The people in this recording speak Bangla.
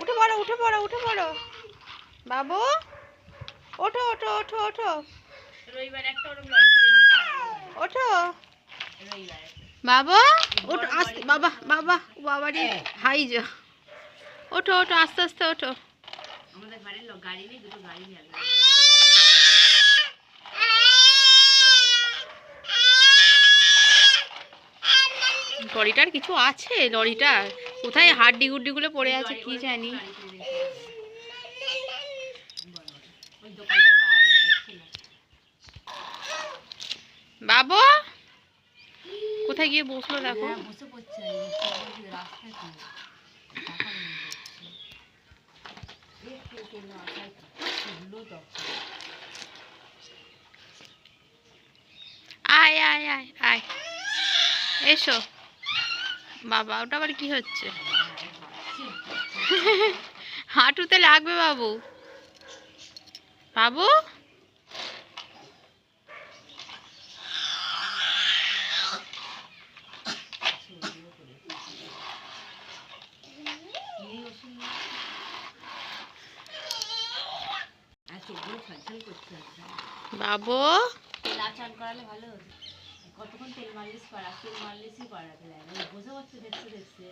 উঠে পড়ো উঠে পড়ো উঠে পড়ো। বাবু ওঠো ওঠো ওঠো ওঠো। ওঠো। বাবা ওঠো আস্তে বাবা বাবা ও বাবারে হাই যা। ওঠো ওঠো আস্তে আস্তে ওঠো। আমাদের বাড়ির লোক গাড়ি নেই দুটো গাড়ি নিয়ে লরিটার কিছু আছে লরিটার? কোথায় হাড্ডি গুড্ডিগুলো পড়ে আছে কি জানি। বাবু, কোথায় গিয়ে বসল দেখো। আয় আয় আয় আয়। এসো। বাবা ওটা আবার কি হচ্ছে? হাঁটুতে লাগবে বাবু। বাবু। বাবু? করালে ভালো হতো। কতক্ষণ তেল মালিশ করা তেল মালিশই করাতে লাগে বোঝা বসে দেখছে দেখতে।